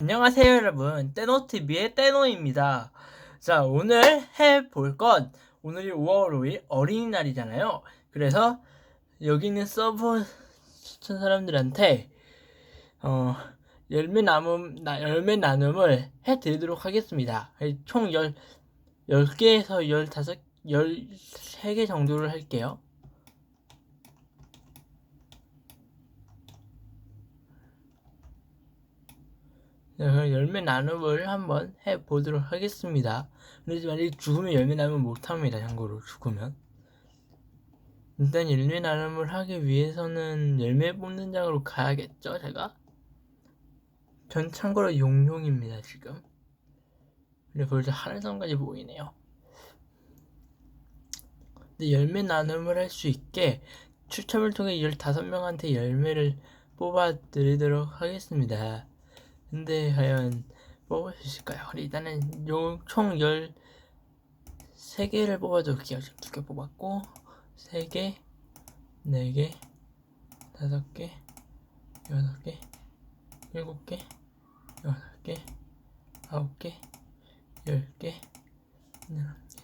안녕하세요 여러분. 떼노TV의 떼노입니다. 자 오늘 해볼 건 오늘이 5월 5일 어린이날이잖아요. 그래서 여기 있는 서버 추천 사람들한테 어 열매 나눔 나, 열매 나눔을 해드리도록 하겠습니다. 총 10, 10개에서 15, 13개 정도를 할게요 네, 그럼 열매 나눔을 한번 해 보도록 하겠습니다. 근데 만약에 죽으면 열매 나눔 못합니다. 참고로 죽으면. 일단 열매 나눔을 하기 위해서는 열매 뽑는 장으로 가야겠죠, 제가? 전 참고로 용용입니다, 지금. 근데 벌써 하늘성까지 보이네요. 근데 열매 나눔을 할 수 있게 추첨을 통해 15명한테 열매를 뽑아 드리도록 하겠습니다. 근데 과연 뽑을 수 있을까요? 일단은 총 13개를 뽑아줄게요. 지금 2개 뽑았고 3개, 4개, 5개, 6개, 7개, 8개, 9개, 10개, 11개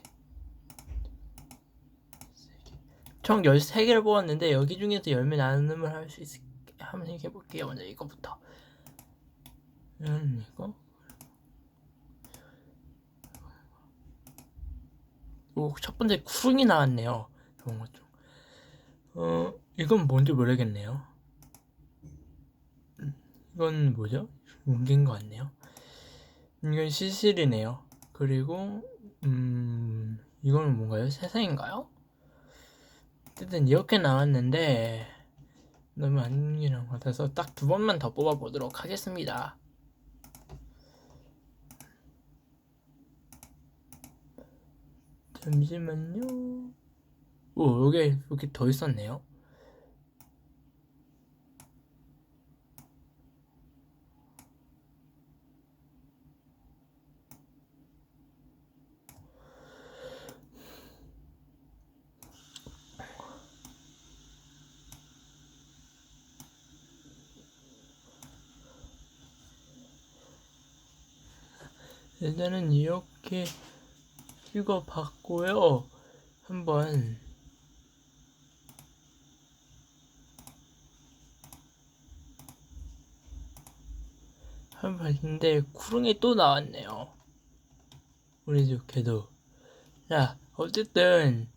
총 13개를 뽑았는데 여기 중에서 열매 나눔을 할 수 있을게 한번 생각해 볼게요. 먼저 이거부터 음, 이거? 오, 첫 번째 쿠릉이 나왔네요. 좋은 것 중. 어, 이건 뭔지 모르겠네요. 음, 이건 뭐죠? 옮긴 것 같네요. 이건 시실이네요. 그리고, 음, 이거는 뭔가요? 세상인가요? 어쨌든 이렇게 나왔는데, 너무 안 일어난 것 같아서 딱 두 번만 더 뽑아보도록 하겠습니다. 잠시만요. 오, 여기, 여기 더 있었네요. 일단은 이렇게 찍어봤고요. 한번 한번 봤는데 구릉이 또 나왔네요. 우리 좋게도 자 어쨌든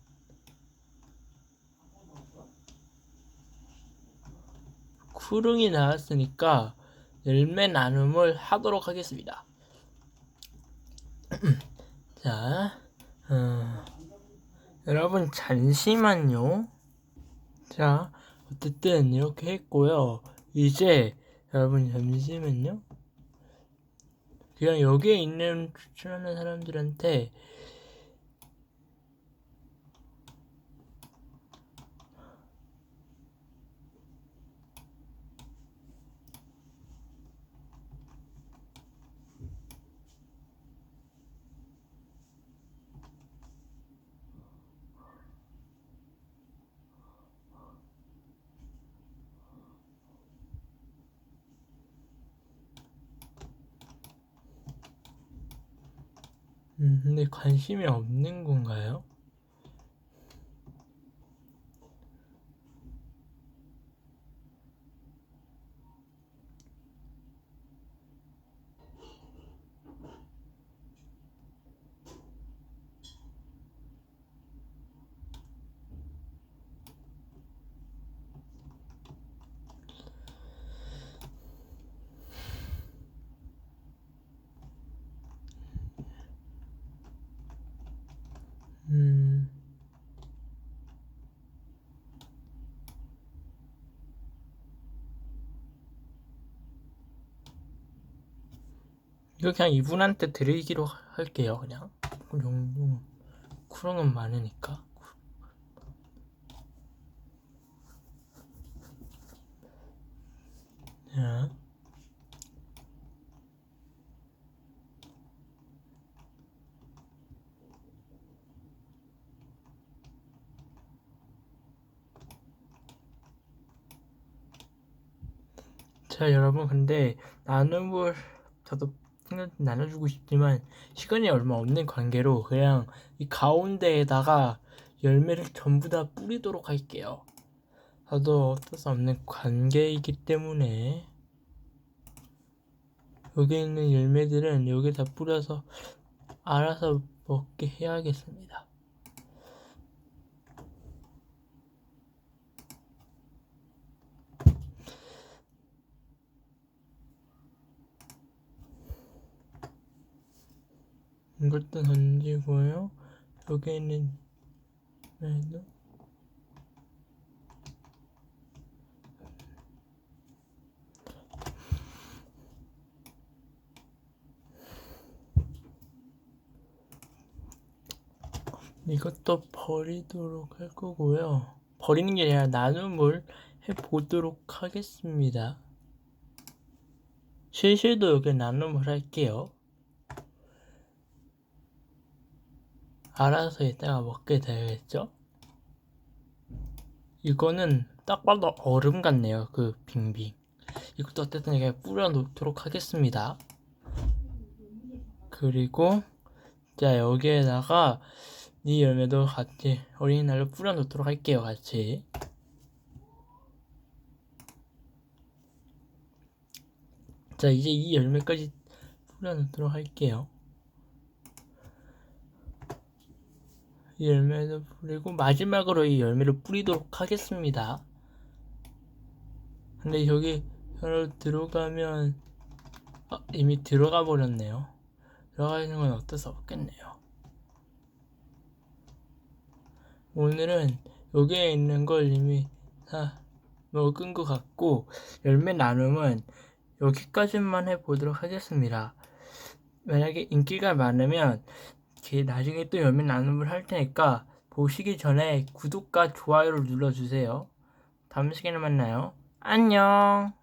구릉이 나왔으니까 열매 나눔을 하도록 하겠습니다. 자, 어, 여러분 잠시만요. 자, 어쨌든 이렇게 했고요. 이제 여러분 잠시만요. 그냥 여기에 있는 추천하는 사람들한테 음, 근데 관심이 없는 건가요? 음, 이거 그냥 이분한테 드리기로 할게요. 그냥 용용 쿠렁은 많으니까. 자. 자 여러분 근데 나눔을 저도 생각 나눠주고 싶지만 시간이 얼마 없는 관계로 그냥 이 가운데에다가 열매를 전부 다 뿌리도록 할게요. 저도 어쩔 수 없는 관계이기 때문에 여기 있는 열매들은 여기다 뿌려서 알아서 먹게 해야겠습니다. 이것도 던지고요. 여기 있는 열매도 이것도 버리도록 할 거고요. 버리는 게 아니라 나눔을 해보도록 하겠습니다. 실실도 여기 나눔을 할게요. 알아서 이따가 먹게 되겠죠? 이거는 딱 봐도 얼음 같네요. 그 빙빙. 이것도 어쨌든 이렇게 뿌려 놓도록 하겠습니다. 그리고 자 여기에다가 이 열매도 같이 어린이날로 뿌려 놓도록 할게요. 같이. 자 이제 이 열매까지 뿌려 놓도록 할게요. 이 열매도 뿌리고 마지막으로 이 열매를 뿌리도록 하겠습니다. 근데 여기 들어가면 아, 이미 들어가 버렸네요. 들어가 있는 건 어쩔 수 없겠네요. 오늘은 여기에 있는 걸 이미 다 먹은 것 같고 열매 나눔은 여기까지만 해보도록 하겠습니다. 만약에 인기가 많으면 나중에 또 열매 나눔을 할 테니까 보시기 전에 구독과 좋아요를 눌러주세요. 다음 시간에 만나요. 안녕.